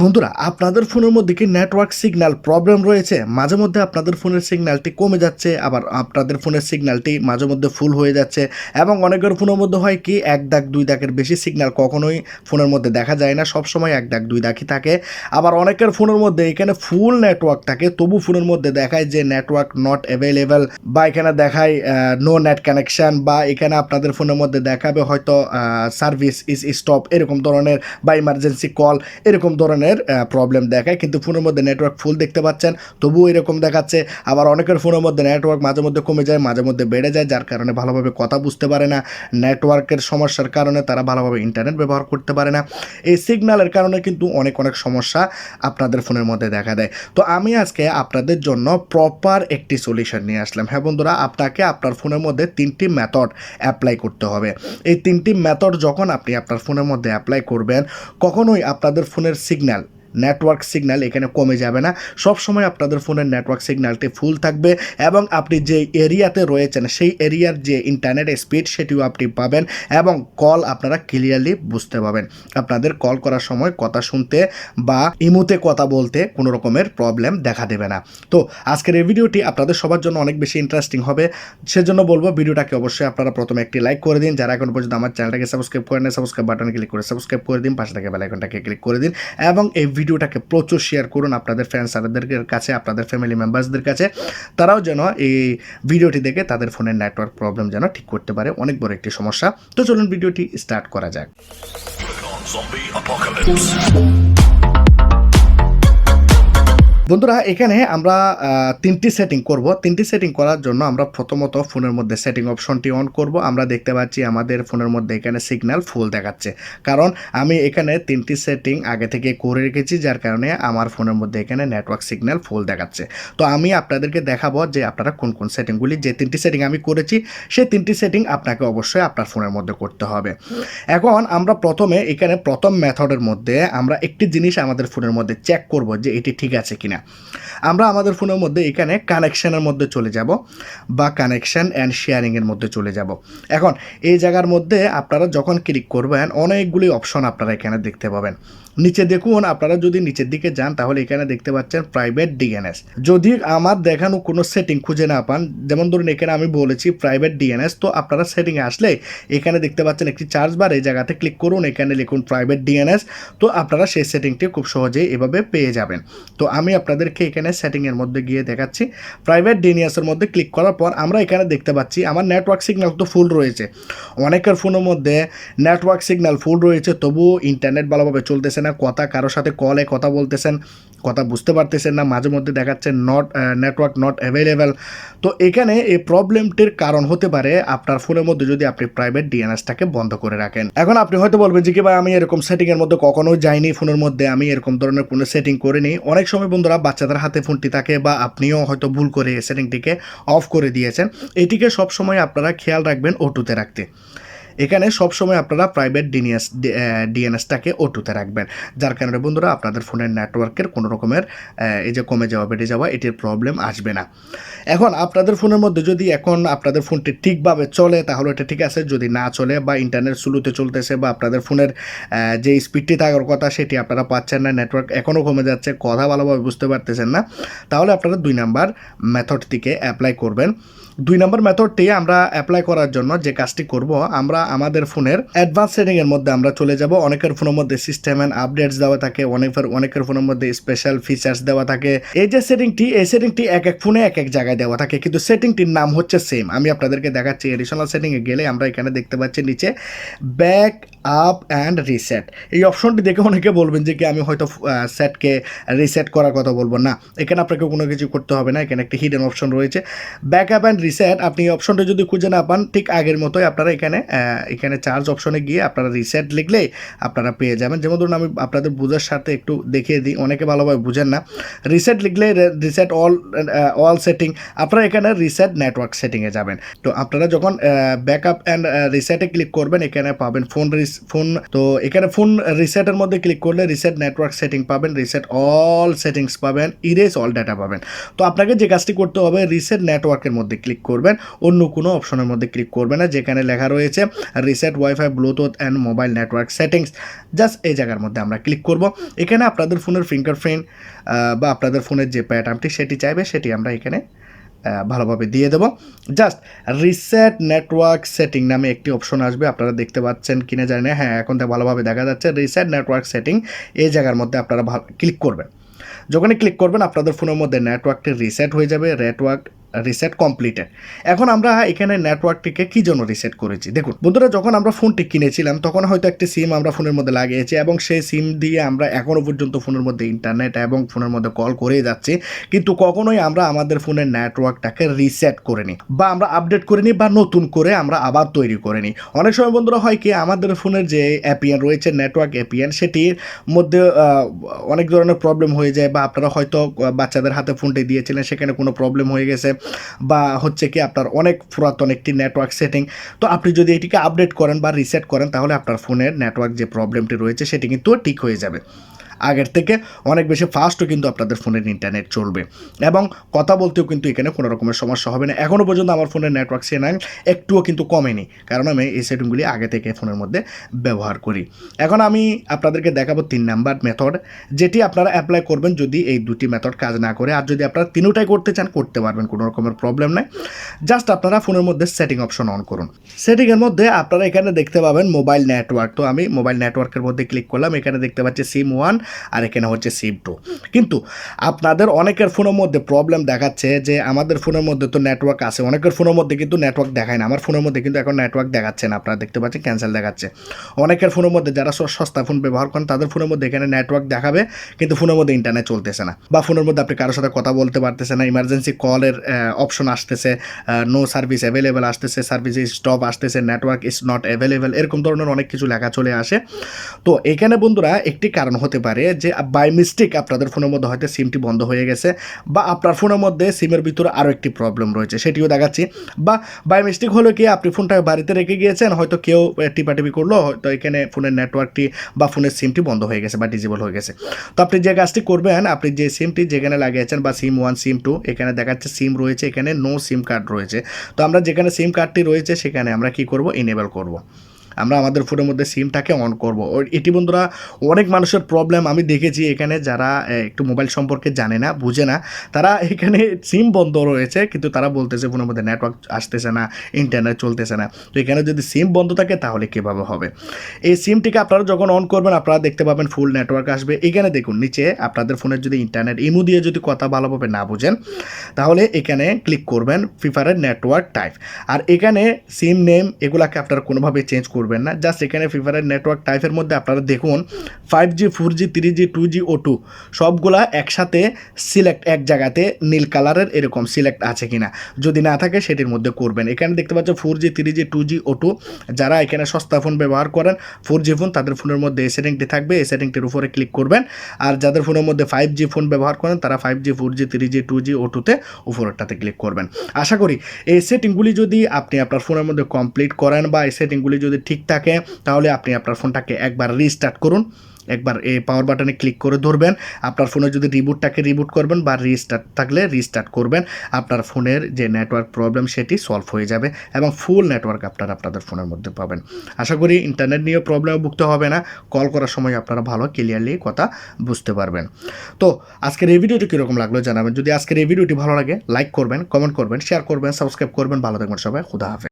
বন্ধুরা, আপনাদের ফোনের মধ্যে কি নেটওয়ার্ক সিগন্যাল প্রবলেম রয়েছে? মাঝে মধ্যে আপনাদের ফোনের সিগন্যালটি কমে যাচ্ছে, আবার আপনাদের ফোনের সিগন্যালটি মাঝে মধ্যে ফুল হয়ে যাচ্ছে এবং অনেকের ফোনের মধ্যে হয় কি, এক দাগ, দুই দাগের বেশি সিগন্যাল কখনোই ফোনের মধ্যে দেখা যায় না সব সময় এক দাগ, দুই দাগই থাকে। আবার অনেকের ফোনের মধ্যে এখানে ফুল নেটওয়ার্ক থাকে, তবু ফোনের মধ্যে দেখায় যে নেটওয়ার্ক নট অ্যাভেলেবেল বা এখানে দেখায় নো নেট কানেকশন বা এখানে আপনাদের ফোনের মধ্যে দেখাবে হয়তো সার্ভিস ইজ স্টপ এরকম ধরনের বা ইমার্জেন্সি কল এরকম ধরনের প্রবলেম দেখায়। কিন্তু ফোনের মধ্যে নেটওয়ার্ক ফুল দেখতে পাচ্ছেন। তবুও এরকম দেখাচ্ছে। আবার অনেকের ফোনের মধ্যে নেটওয়ার্ক মাঝে মধ্যে কমে যায়, মাঝে মধ্যে বেড়ে যায়, যার কারণে ভালোভাবে কথা বুঝতে পারে না। নেটওয়ার্কের সমস্যার কারণে তারা ভালোভাবে ইন্টারনেট ব্যবহার করতে পারে না। এই সিগন্যালের কারণে কিন্তু অনেক অনেক সমস্যা আপনাদের ফোনের মধ্যে দেখা দেয়। তো আমি আজকে আপনাদের জন্য প্রপার একটি সলিউশন নিয়ে আসলাম। হ্যাঁ বন্ধুরা, আপনাকে আপনার ফোনের মধ্যে তিনটি মেথড অ্যাপ্লাই করতে হবে। এই তিনটি মেথড যখন আপনি আপনার ফোনের মধ্যে অ্যাপ্লাই করবেন, কখনোই আপনাদের ফোনের সিগন্যাল final. নেটওয়ার্ক সিগন্যাল এখানে কমে যাবে না। সব সময় আপনাদের ফোনের নেটওয়ার্ক সিগন্যালটি ফুল থাকবে এবং আপনি যে এরিয়াতে রয়েছেন, সেই এরিয়ার যে ইন্টারনেট স্পিড সেটিও আপনি পাবেন এবং কল আপনারা ক্লিয়ারলি বুঝতে পাবেন আপনাদের কল করার সময় কথা শুনতে বা ইমুতে কথা বলতে কোনো রকমের প্রবলেম দেখা দেবে না। তো আজকের এই ভিডিওটি আপনাদের সবার জন্য অনেক বেশি ইন্টারেস্টিং হবে। সেজন্য বলব, ভিডিওটাকে অবশ্যই আপনারা প্রথমে একটি লাইক করে দিন। যারা এখন পর্যন্ত আমার চ্যানেলটাকে সাবস্ক্রাইব করেন সাবস্ক্রাইব বাটনে ক্লিক করে সাবস্ক্রাইব করে দিন। পাশে থেকে বেলাইকনটাকে ক্লিক করে দিন এবং এই ভিডিওটাকে প্রচুর শেয়ার করুন আপনাদের ফ্রেন্ডস সারাদের কাছে, আপনাদের ফ্যামিলি মেম্বার্সদের কাছে। তারাও যেন এই ভিডিওটি দেখে তাদের ফোনের নেটওয়ার্ক প্রবলেম যেন ঠিক করতে পারে। অনেক বড় একটি সমস্যা। তো চলুন ভিডিওটি স্টার্ট করা যাক. বন্ধুরা, এখানে আমরা তিনটি সেটিং করব। তিনটি সেটিং করার জন্য আমরা প্রথমত ফোনের মধ্যে সেটিং অপশনটি অন করব। আমরা দেখতে পাচ্ছি আমাদের ফোনের মধ্যে এখানে সিগন্যাল ফুল দেখাচ্ছে। কারণ আমি এখানে তিনটি সেটিং আগে থেকে করে রেখেছি, যার কারণে আমার ফোনের মধ্যে এখানে নেটওয়ার্ক সিগন্যাল ফুল দেখাচ্ছে। তো আমি আপনাদেরকে দেখাবো যে আপনারা কোন কোন সেটিংগুলি যে তিনটি সেটিং আমি করেছি, সেই তিনটি সেটিং আপনাকে অবশ্যই আপনার ফোনের মধ্যে করতে হবে। এখন আমরা প্রথমে এখানে প্রথম মেথডের মধ্যে আমরা একটি জিনিস আমাদের ফোনের মধ্যে চেক করব যে এটি ঠিক আছে কিনা। আমরা আমাদের ফোনের মধ্যে এখানে কানেকশানের মধ্যে চলে যাব বা কানেকশান অ্যান্ড শেয়ারিংয়ের মধ্যে চলে যাব। এখন এই জায়গার মধ্যে আপনারা যখন ক্লিক করবেন, অনেকগুলি অপশন আপনারা এখানে দেখতে পাবেন। নিচে দেখুন, আপনারা যদি নিচের দিকে যান, তাহলে এখানে দেখতে পাচ্ছেন প্রাইভেট ডিএনএস যদি আমার দেখানো কোনো সেটিং খুঁজে না পান, যেমন ধরুন এখানে আমি বলেছি প্রাইভেট ডিএনএস তো আপনারা সেটিংয়ে আসলে এখানে দেখতে পাচ্ছেন একটি চার্জ বার এই জায়গাতে ক্লিক করুন, এখানে লিখুন প্রাইভেট ডিএনএস তো আপনারা সেই সেটিংটি খুব সহজেই এভাবে পেয়ে যাবেন। তো আমি আপনাদেরকে এখানে সেটিংয়ের মধ্যে গিয়ে দেখাচ্ছি। প্রাইভেট ডিএনএসের মধ্যে ক্লিক করার পর আমরা এখানে দেখতে পাচ্ছি, আমার নেটওয়ার্ক সিগন্যাল তো ফুল রয়েছে। অনেকের ফোনের মধ্যে নেটওয়ার্ক সিগন্যাল ফুল রয়েছে, তবুও ইন্টারনেট ভালোভাবে চলতেছে না, কথা কারোর সাথে কলে কথা বলতেছেন, কথা বুঝতে পারতেছেন না, মাঝে মধ্যে দেখাচ্ছে নট নেটওয়ার্ক নট অ্যাভেলেবেল তো এখানে এই প্রবলেমটির কারণ হতে পারে আপনার ফোনের মধ্যে যদি আপনি প্রাইভেট ডিএনএসটাকে বন্ধ করে রাখেন। এখন আপনি হয়তো বলবেন যে, কি ভাই, আমি এরকম সেটিংয়ের মধ্যে কখনোই যাইনি ফোনের মধ্যে, আমি এরকম ধরনের কোনো সেটিং করিনি। অনেক সময় বন্ধুরা বাচ্চাদের হাতে ফোনটি থাকে বা আপনিও হয়তো ভুল করে সেটিংটিকে অফ করে দিয়েছেন। এটিকে সবসময় আপনারা খেয়াল রাখবেন ওটুতে রাখতে। এখানে সবসময় আপনারা প্রাইভেট ডিএনএস ডিএনএসটাকে ওটুতে রাখবেন। যার কারণে বন্ধুরা, আপনাদের ফোনের নেটওয়ার্কের কোনো রকমের এই যে কমে যাওয়া, বেড়ে যাওয়া, এটির প্রবলেম আসবে না। এখন আপনাদের ফোনের মধ্যে যদি এখন আপনাদের ফোনটি ঠিকভাবে চলে, তাহলে এটা ঠিক আছে। যদি না চলে বা ইন্টারনেট স্লোতে চলতেছে বা আপনাদের ফোনের যে স্পিডটি থাকার কথা, সেটি আপনারা পাচ্ছেন না নেটওয়ার্ক এখনও কমে যাচ্ছে, কথা ভালোভাবে বুঝতে পারতেছেন না, তাহলে আপনারা দুই নাম্বার মেথডটিকে অ্যাপ্লাই করবেন। দুই নম্বর মেথডটি আমরা অ্যাপ্লাই করার জন্য যে কাজটি করব, আমরা আমাদের ফোনের অ্যাডভান্স সেটিং এর মধ্যে আমরা চলে যাব। অনেকের ফোনের মধ্যে সিস্টেম অ্যান্ড আপডেটস দেওয়া থাকে, অনেকের অনেকের ফোনের মধ্যে স্পেশাল ফিচার্স দেওয়া থাকে। এই যে সেটিংটি এই সেটিংটি এক এক ফোনে এক এক জায়গায় দেওয়া থাকে, কিন্তু সেটিংটির নাম হচ্ছে সেম আমি আপনাদেরকে দেখাচ্ছি এডিশনাল সেটিংয়ে গেলে আমরা এখানে দেখতে পাচ্ছি নিচে ব্যাক আপ অ্যান্ড রিসেট এই অপশনটি দেখে অনেকে বলবেন যে কি আমি হয়তো সেটকে রিসেট করার কথা বলব না। এখানে আপনাকে কোনো কিছু করতে হবে না, এখানে একটি হিডেন অপশন রয়েছে। ব্যাক আপ অ্যান্ড রিসেট আপনি অপশনটা যদি খুঁজে না পান, ঠিক আগের মতোই আপনারা এখানে এখানে চার্জ অপশনে গিয়ে আপনারা রিসেট লিখলেই আপনারা পেয়ে যাবেন। যেমন ধরুন আমি আপনাদের বোঝার সাথে একটু দেখিয়ে দিই, অনেকে ভালোভাবে বুঝেন না। রিসেট লিখলে রিসেট অল অল সেটিং আপনারা এখানে রিসেট নেটওয়ার্ক সেটিংয়ে যাবেন। তো আপনারা যখন ব্যাকআপ অ্যান্ড রিসেটে ক্লিক করবেন, এখানে পাবেন ফোন রিস ফোন তো এখানে ফোন রিসেটের মধ্যে ক্লিক করলে রিসেট নেটওয়ার্ক সেটিং পাবেন রিসেট অল সেটিংস পাবেন ইরেজ অল ডাটা পাবেন। তো আপনাকে যে কাজটি করতে হবে রিসেট নেটওয়ার্কের মধ্যে ক্লিক ক্লিক করবেন। অন্য কোনো অপশনের মধ্যে ক্লিক করবেন না, যেখানে লেখা রয়েছে reset wifi bluetooth and mobile network settings just এই জায়গার মধ্যে আমরা ক্লিক করব। এখানে আপনাদের ফোনের ফিঙ্গারপ্রিন্ট বা আপনাদের ফোনের যে প্যাটার্নটি সেটি চাইবে, সেটি আমরা এখানে ভালোভাবে দিয়ে দেবো। জাস্ট রিসেট নেটওয়ার্ক সেটিং নামে একটি অপশন আসবে। আপনারা দেখতে পাচ্ছেন কিনা জানি না। হ্যাঁ এখন তো ভালোভাবে দেখা যাচ্ছে। রিসেট নেটওয়ার্ক সেটিং এই জায়গার মধ্যে আপনারা ক্লিক করবেন। যখনই ক্লিক করবেন, আপনাদের ফোনের মধ্যে নেটওয়ার্কটি রিসেট হয়ে যাবে। নেটওয়ার্ক রিসেট কমপ্লিটেড এখন আমরা এখানে নেটওয়ার্কটিকে কী জন্য রিসেট করেছি? দেখুন, বন্ধুরা, যখন আমরা ফোনটি কিনেছিলাম, তখন হয়তো একটি সিম আমরা ফোনের মধ্যে লাগিয়েছি এবং সেই সিম দিয়ে আমরা এখনও পর্যন্ত ফোনের মধ্যে ইন্টারনেট এবং ফোনের মধ্যে কল করেই যাচ্ছি। কিন্তু কখনোই আমরা আমাদের ফোনের নেটওয়ার্কটাকে রিসেট করে নিই বা আমরা আপডেট করে নিই বা নতুন করে আমরা আবার তৈরি করে নিই অনেক সময় বন্ধুরা হয় কি, আমাদের ফোনের যে অ্যাপিএন রয়েছে নেটওয়ার্ক অ্যাপিএন সেটির মধ্যে অনেক ধরনের প্রবলেম হয়ে যায় বা আপনারা হয়তো বাচ্চাদের হাতে ফোনটি দিয়েছিলেন, সেখানে কোনো প্রবলেম হয়ে গেছে। বা হচ্ছে কি আপনার অনেক পুরাতন একটি নেটওয়ার্ক সেটিং তো আপনি যদি এটিকে আপডেট করেন বা রিসেট করেন, তাহলে আপনার ফোনের নেটওয়ার্ক যে প্রবলেমটি রয়েছে, সেটি কিন্তু ঠিক হয়ে যাবে। আগের থেকে অনেক বেশি ফাস্টও কিন্তু আপনাদের ফোনের ইন্টারনেট চলবে। এবং কথা বলতেও কিন্তু এখানে কোনো রকমের সমস্যা হবে না। এখনও পর্যন্ত আমার ফোনের নেটওয়ার্ক সিগন্যাল একটুও কিন্তু কমেনি, কারণ আমি এই সেটিংগুলি আগে থেকে ফোনের মধ্যে ব্যবহার করি। এখন আমি আপনাদেরকে দেখাবো তিন নাম্বার মেথড যেটি আপনারা অ্যাপ্লাই করবেন যদি এই দুটি মেথড কাজ না করে। আর যদি আপনারা তিনটাই করতে চান, করতে পারবেন, কোনো রকমের প্রবলেম নাই। জাস্ট আপনারা ফোনের মধ্যে সেটিং অপশন অন করুন। সেটিংয়ের মধ্যে আপনারা এখানে দেখতে পাবেন মোবাইল নেটওয়ার্ক তো আমি মোবাইল নেটওয়ার্কের মধ্যে ক্লিক করলাম। এখানে দেখতে পাচ্ছি সিম ওয়ান আর এখানে হচ্ছে সিম টু কিন্তু আপনাদের অনেকের ফোনের মধ্যে প্রবলেম দেখাচ্ছে যে আমাদের ফোনের মধ্যে তো নেটওয়ার্ক আছে। অনেকের ফোনের মধ্যে কিন্তু নেটওয়ার্ক দেখায় না। আমার ফোনের মধ্যে কিন্তু এখন নেটওয়ার্ক দেখাচ্ছে না। আপনারা দেখতে পাচ্ছেন ক্যান্সেল দেখাচ্ছে। অনেকের ফোনের মধ্যে যারা সস্তা ফোন ব্যবহার করেন, তাদের ফোনের মধ্যে এখানে নেটওয়ার্ক দেখাবে, কিন্তু ফোনের মধ্যে ইন্টারনেট চলতেছে না। বা ফোনের মধ্যে আপনি কারোর সাথে কথা বলতে পারতেছে না। ইমার্জেন্সি কলের অপশন আসতেছে নো সার্ভিস অ্যাভেলেবেল আসতেছে সার্ভিস স্টপ আসতেছে নেটওয়ার্ক ইজ নট অ্যাভেলেবেল এরকম ধরনের অনেক কিছু লেখা চলে আসে। তো এখানে বন্ধুরা একটি কারণ হতে পারে। যে বাই মিস্টেক আপনাদের ফোনের মধ্যে হয়তো সিমটি বন্ধ হয়ে গেছে বা আপনার ফোনের মধ্যে সিমের ভিতরে আরও একটি প্রবলেম রয়েছে, সেটিও দেখাচ্ছি। বা বাই মিস্টেক হলো কি, আপনি ফোনটা বাড়িতে রেখে গিয়েছেন, হয়তো কেউ টিপাটিপি করল, হয়তো এখানে ফোনের নেটওয়ার্কটি বা ফোনের সিমটি বন্ধ হয়ে গেছে বা ডিজেবল হয়ে গেছে। তো আপনি যে কাজটি করবেন, আপনি যে সিমটি যেখানে লাগিয়েছেন বা সিম ওয়ান সিম টু এখানে দেখাচ্ছে সিম রয়েছে, এখানে নো সিম কার্ড রয়েছে। তো আমরা যেখানে সিম কার্ডটি রয়েছে, সেখানে আমরা কি করব? ইনেবল করব। আমরা আমাদের ফোনের মধ্যে সিমটাকে অন করব। এটি বন্ধুরা অনেক মানুষের প্রবলেম আমি দেখেছি এখানে যারা একটু মোবাইল সম্পর্কে জানে না, বুঝে না, তারা এখানে সিম বন্ধ রয়েছে, কিন্তু তারা বলতেছে ফোনের মধ্যে নেটওয়ার্ক আসতেছে না ইন্টারনেট চলতেছে না। তো এখানে যদি সিম বন্ধ থাকে তাহলে কীভাবে হবে? এই সিমটিকে আপনারা যখন অন করবেন, আপনারা দেখতে পাবেন ফুল নেটওয়ার্ক আসবে। এখানে দেখুন, নিচে আপনাদের ফোনের যদি ইন্টারনেট ইমু দিয়ে যদি কথা ভালোভাবে না বুঝেন, তাহলে এখানে ক্লিক করবেন ফিফারের নেটওয়ার্ক টাইপ আর এখানে সিম নেম এগুলাকে আপনারা কোনোভাবে চেঞ্জ করবেন না। জাস্ট এখানে ফিফারের নেটওয়ার্ক টাইপের মধ্যে আপনারা দেখুন five G four G three G two G auto সবগুলা একসাথে সিলেক্ট এক জায়গাতে নীল কালারের এরকম সিলেক্ট আছে কিনা। যদি না থাকে সেটির মধ্যে করবেন। এখানে দেখতে পাচ্ছেন four G three G two G auto যারা এখানে সস্তা ফোন ব্যবহার করেন ফোর জি ফোন তাদের ফোনের মধ্যে এই সেটিংটি থাকবে, এই সেটিংটির উপরে ক্লিক করবেন। আর যাদের ফোনের মধ্যে ফাইভ জি ফোন ব্যবহার করেন, তারা five G four G three G two G ও টুতে উপরেরটাতে ক্লিক করবেন। আশা করি এই সেটিংগুলি যদি আপনি আপনার ফোনের মধ্যে কমপ্লিট করেন বা এই সেটিংগুলি যদি ঠিক থাকে, তাহলে আপনি আপনার ফোনটাকে একবার রিস্টার্ট করুন। একবার এই পাওয়ার বাটনে ক্লিক করে ধরবেন। আপনার ফোনে যদি রিবুটটাকে রিবুট করবেন বা রিস্টার্ট থাকলে রিস্টার্ট করবেন, আপনার ফোনের যে নেটওয়ার্ক প্রবলেম সেটি সলভ হয়ে যাবে এবং ফুল নেটওয়ার্ক আপনারা আপনাদের ফোনের মধ্যে পাবেন। আশা করি ইন্টারনেট নিয়ে প্রবলেম ভুগতে হবে না। কল করার সময় আপনারা ভালো ক্লিয়ারলি কথা বুঝতে পারবেন। তো আজকের এই ভিডিওটি কীরকম লাগল জানাবেন। যদি আজকের এই ভিডিওটি ভালো লাগে লাইক করবেন কমেন্ট করবেন শেয়ার করবেন সাবস্ক্রাইব করবেন। ভালো থাকবেন সবাই। খুদা হাফেজ।